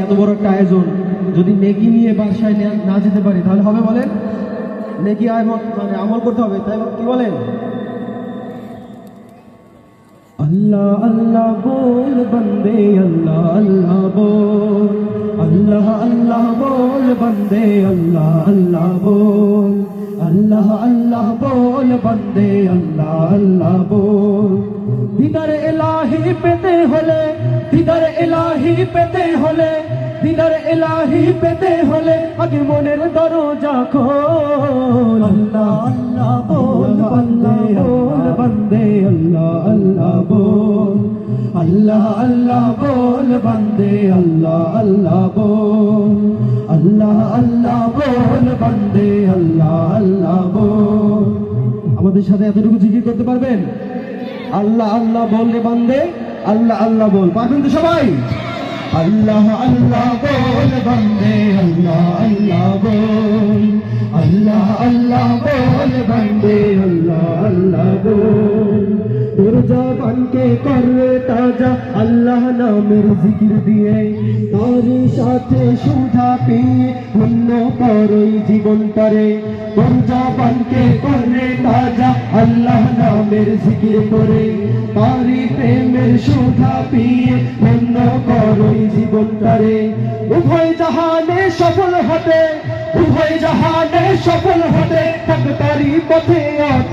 এত বড় একটা আয়োজন। যদি নেকি নিয়ে বাসায় না- যেতে পারি, তাহলে হবে বলেন? নেকি আমল মানে আমল করতে হবে, তাই কি বলেন? আল্লাহ আল্লাহ বল, বন্দে, আল্লাহ আল্লাহ বল। আল্লাহ আল্লাহ বল, বন্দে, আল্লাহ আল্লাহ বল। আল্লাহ আল্লাহ বল, বন্দে, আল্লাহ আল্লাহ বল। দিদার এলাহি পেতে হলে, দিদার এলাহি পেতে হলে, দিদার এলাহি পেতে হলে, আগে মনের দরজা খোল। আল্লাহ আল্লাহ বল, বন্দে বল বন্দে, আল্লাহ আল্লাহ বল। আল্লাহ আল্লাহ বল, বন্দে, আল্লাহ আল্লাহ বল। আল্লাহ আল্লাহ বল, বন্দে, আল্লাহ আল্লাহ বল। আমাদের সাথে এতটুকু জিকির করতে পারবেন? আল্লাহ আল্লাহ বল রে বান্দে, আল্লাহ আল্লাহ বল। পারবেন তো সবাই। আল্লাহ আল্লাহ বল বন্দে, আল্লাহ আল্লাহ বল। আল্লাহ আল্লাহ বল বন্দে, আল্লাহ আল্লাহ বল। তোর জবানকে করবে তাজা আল্লাহ নামের জিকির দিয়ে তারই সাথে সুধা পেয়ে অন্য পরই জীবন পারে। তোর জবানকে করে তাজা আল্লাহ নামের জিকির করে। তারি প্রেমের সুধা পিয়ে অন্য করই জীবন তারে উভয় জাহানে সফল হতে, উভয় জাহানে সফল হতে তারি পথে অত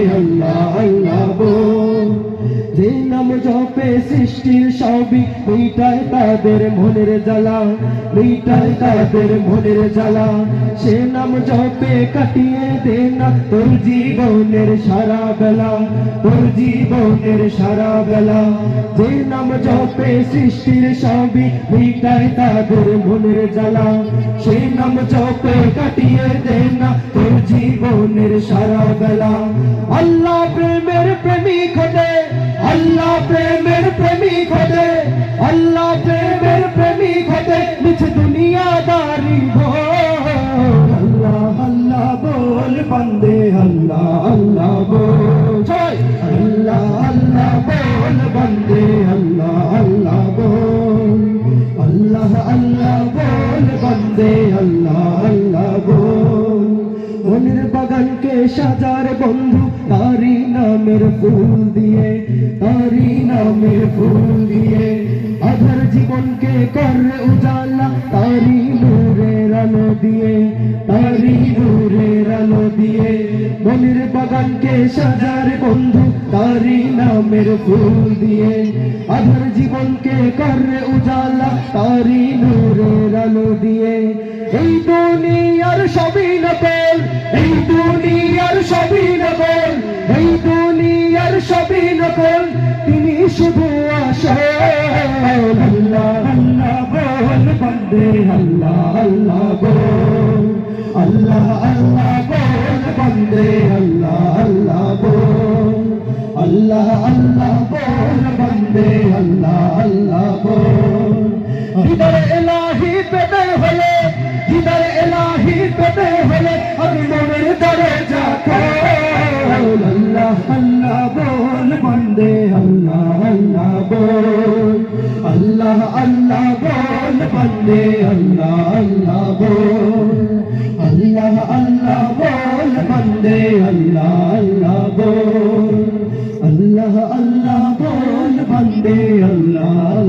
জপে সৃষ্টির সবই। মিটায় তাদের মনের জ্বালা মিটায় তাদের মনের জ্বালা। সে নাম জপে কাটিয়ে দে না তোর জীবনের সারা বেলা, তোর জীবনের সারা বেলা। যে নাম জপে সৃষ্টির সবই মিটায় তাদের মনের জ্বালা। সে নাম জপে কাটিয়ে দে না তোর জীবনের সারা বেলা। আল্লাহ প্রেমের প্রেমিক হতে আল্লাহ প্রেমের প্রেমিক হতে আল্লাহ প্রেমের প্রেমিক হতে নিচ দুনিয়াদারি আল্লাহ আল্লাহ বল বন্দে আল্লাহ আল্লাহ বল। আল্লাহ আল্লাহ বল বন্দে আল্লাহ আল্লাহ বল। আল্লাহ আল্লাহ বল বন্দে আল্লাহ আল্লাহ বল। মনের বাগানকে সাজার বন্ধু তারি নামের ফুল দিয়ে তারি নামের ফুল দিয়ে আধার জীবনকে করে উজালা, তারি নূরের আলো দিয়ে, তারি নূরের আলো দিয়ে, মনের বাগানকে সাজার বন্ধু, তারি নামের ফুল দিয়ে, আধার জীবনকে করে উজালা, তারি নূরের আলো দিয়ে। এই দুনিয়ার সবই নকল এই দুনিয়ার নকল তিনি শুধু বন্দে, আল্লাহ আল্লাহ আল্লাহ আল্লাহ বন্দে, আল্লাহ আল্লাহ আল্লাহ আল্লাহ বন্দে, আল্লাহ আল্লাহ এলাহি পেতে হলে, দিদার এলাহি পেতে হলে, আমি মনের দরজা খোল। আল্লাহ আল্লাহ বল বন্দে আল্লাহ আল্লাহ বল। আল্লাহ আল্লাহ বল, বন্দে আল্লাহ আল্লাহ বল। আল্লাহ আল্লাহ বল, বন্দে আল্লাহ আল্লাহ বল। আল্লাহ আল্লাহ বল, বন্দে আল্লাহ